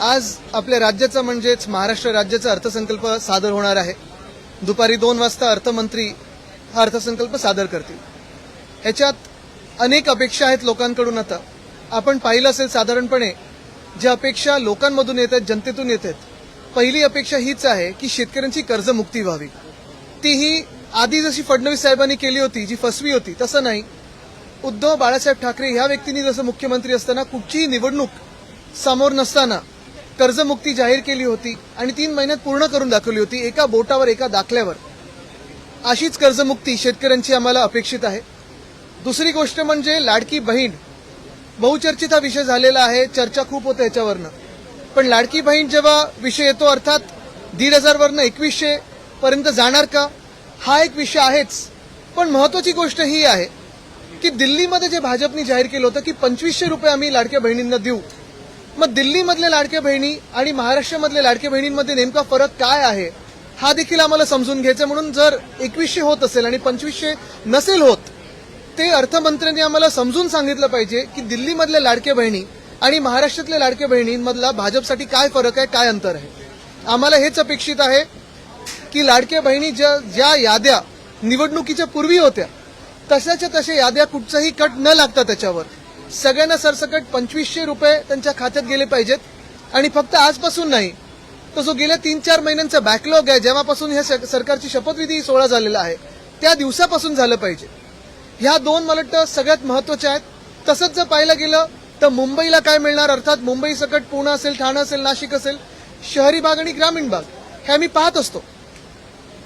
आज आपल्या राज्याचा म्हणजेच महाराष्ट्र राज्याचा अर्थसंकल्प सादर होणार आहे. दुपारी दोन वाजता अर्थमंत्री हा अर्थसंकल्प सादर करतील. ह्याच्यात अनेक अपेक्षा आहेत लोकांकडून आता. आपण पाहिलं असेल साधारणपणे ज्या अपेक्षा लोकांमधून येत आहेत जनतेतून येत आहेत पहिली अपेक्षा हीच आहे की शेतकऱ्यांची कर्जमुक्ती व्हावी. तीही आधी जशी फडणवीस साहेबांनी केली होती जी फसवी होती तसं नाही. उद्धव बाळासाहेब ठाकरे ह्या व्यक्तींनी जसं मुख्यमंत्री असताना कुठचीही निवडणूक समोर नसताना कर्जमुक्ती जाहीर केली होती आणि तीन महिन्यात पूर्ण करून दाखवली होती एका बोटावर एका दाखल्यावर. अशीच कर्जमुक्ती शेतकऱ्यांची आम्हाला अपेक्षित आहे. दुसरी गोष्ट म्हणजे लाडकी बहीण. बहुचर्चित हा विषय झालेला आहे चर्चा खूप होते याच्यावरनं. पण लाडकी बहीण जेव्हा विषय येतो अर्थात दीड हजारवरनं एकवीसशे पर्यंत जाणार का? हा एक विषय आहेच. पण महत्वाची गोष्ट ही आहे की दिल्लीमध्ये जे भाजपने जाहीर केलं होतं की पंचवीसशे रुपये आम्ही लाडक्या बहिणींना देऊ मग दिल्लीमधल्या लाडक्या बहिणी आणि महाराष्ट्रामधल्या लाडक्या बहिणींमध्ये नेमका फरक काय आहे हा देखील आम्हाला समजून घ्यायचा म्हणून जर एकवीसशे होत असेल आणि पंचवीसशे नसेल होत ते अर्थमंत्र्यांनी आम्हाला समजून सांगितलं पाहिजे की दिल्लीमधल्या लाडक्या बहिणी आणि महाराष्ट्रातल्या लाडक्या बहिणींमधला भाजपसाठी काय फरक आहे काय अंतर आहे? आम्हाला हेच अपेक्षित आहे की लाडक्या बहिणी ज्या ज्या याद्या निवडणुकीच्या पूर्वी होत्या तशाच्या तशा याद्या कुठचाही कट न लागता त्याच्यावर. सगळ्यांना सरसकट पंचवीसशे रुपये त्यांच्या खात्यात गेले पाहिजेत. आणि फक्त आजपासून नाही तर जो गेल्या तीन चार महिन्यांचा बॅकलॉग आहे जेव्हापासून ह्या सरकारची शपथविधी सोहळा झालेला आहे त्या दिवसापासून झालं पाहिजे. ह्या दोन मला वाटतं सगळ्यात महत्त्वाच्या आहेत. तसंच जर पाहायला गेलं तर मुंबईला काय मिळणार? अर्थात मुंबई सकट पुणे असेल ठाणे असेल नाशिक असेल शहरी भाग आणि ग्रामीण भाग हे आम्ही पाहत असतो.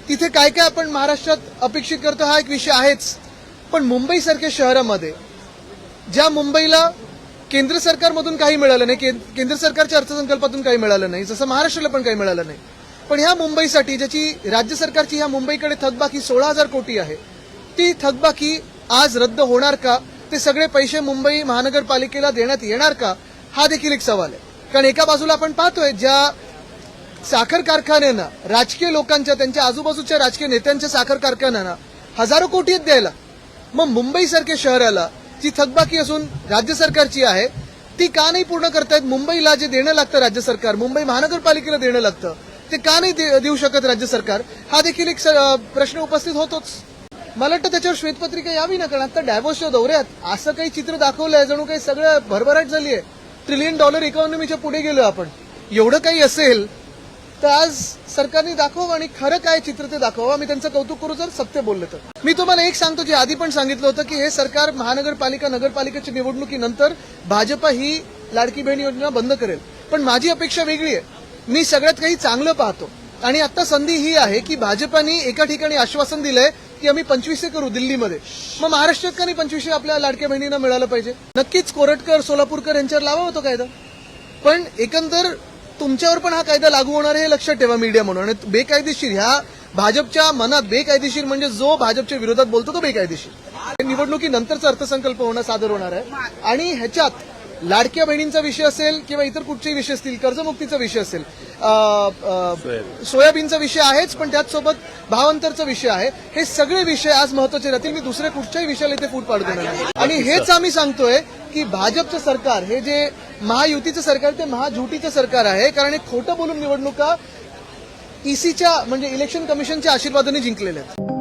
तिथे काय काय आपण महाराष्ट्रात अपेक्षित करतो हा एक विषय आहेच. पण मुंबईसारख्या शहरामध्ये ज्या मुंबईला केंद्र सरकारमधून काही मिळालं नाही केंद्र सरकारच्या अर्थसंकल्पातून काही मिळालं नाही जसं महाराष्ट्राला पण काही मिळालं नाही. पण ह्या मुंबईसाठी ज्याची राज्य सरकारची ह्या मुंबईकडे थकबाकी सोळा हजार कोटी आहे ती थकबाकी आज रद्द होणार का? ते सगळे पैसे मुंबई महानगरपालिकेला देण्यात येणार का? हा देखील एक सवाल आहे. कारण एका बाजूला आपण पाहतोय ज्या साखर कारखान्यांना राजकीय लोकांच्या त्यांच्या आजूबाजूच्या राजकीय नेत्यांच्या साखर कारखान्यांना हजारो कोटी आहेत द्यायला. मग मुंबईसारख्या शहराला जी थकबाकी असून राज्य सरकारची आहे ती का नाही पूर्ण करतायत? मुंबईला जे देणं लागतं राज्य सरकार मुंबई महानगरपालिकेला देणं लागतं ते का नाही देऊ शकत राज्य सरकार? हा देखील एक प्रश्न उपस्थित होतोच. मला वाटतं त्याच्यावर श्वेतपत्रिका यावी ना कारण आता डायव्होर्सच्या दौऱ्यात असं काही चित्र दाखवलंय जणू काही सगळं भरभराट झाली आहे ट्रिलियन डॉलर इकॉनॉमीच्या पुढे गेलो आपण. एवढं काही असेल तर आज सरकारने दाखवावं आणि खरं काय चित्र ते दाखवावं मी त्यांचं कौतुक करू जर सत्य बोललं तर. मी तुम्हाला एक सांगतो जे आधी पण सांगितलं होतं की हे सरकार महानगरपालिका नगरपालिकेच्या निवडणुकीनंतर भाजपा ही लाडकी बहीण योजना बंद करेल. पण माझी अपेक्षा वेगळी आहे. मी सगळ्यात काही चांगलं पाहतो. आणि आता संधी ही आहे की भाजपाने एका ठिकाणी आश्वासन दिलंय की आम्ही पंचवीसशे करू दिल्लीमध्ये. मग महाराष्ट्रात का नाही पंचवीसशे आपल्या लाडक्या बहिणींना मिळालं पाहिजे? नक्कीच कोरटकर सोलापूरकर यांच्यावर लावा होतो कायदा. पण एकंदर तुमच्यावर पण हा कायदा लागू होणार आहे हे लक्षात ठेवा मीडिया म्हणून. आणि बेकायदेशीर ह्या भाजपच्या मनात बेकायदेशीर म्हणजे जो भाजपच्या विरोधात बोलतो तो बेकायदेशीर. निवडणुकीनंतरचा अर्थसंकल्प होणं सादर होणार आहे. आणि ह्याच्यात लाडक्या बहिणींचा विषय असेल किंवा इतर कुठचेही विषय असतील कर्जमुक्तीचा विषय असेल सोयाबीनचा विषय आहेच पण त्याचसोबत भावांतरचा विषय आहे. हे सगळे विषय आज महत्त्वाचे राहतील. मी दुसऱ्या कुठच्याही विषयाला इथे फूट पाडू देणार नाही. आणि हेच आम्ही सांगतोय की भाजपचं सरकार हे जे महायुतीचं सरकार ते महाझुटीचं सरकार आहे. कारण हे खोटं बोलून निवडणुका ईसीच्या म्हणजे इलेक्शन कमिशनच्या आशीर्वादाने जिंकलेल्या आहेत.